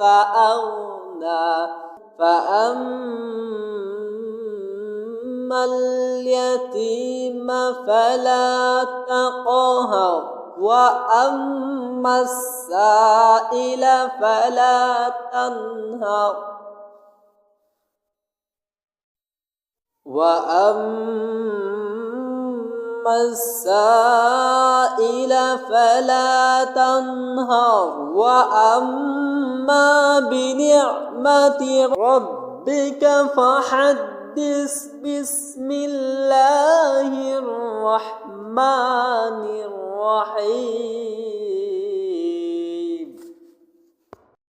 فأغنى. فأما اليتيم فلا تقهر وأما السائل فلا تنهر. وأما السائل فلا تنهر. وأما بنعمة ربك فحدث بسم الله الرحمن الرحيم.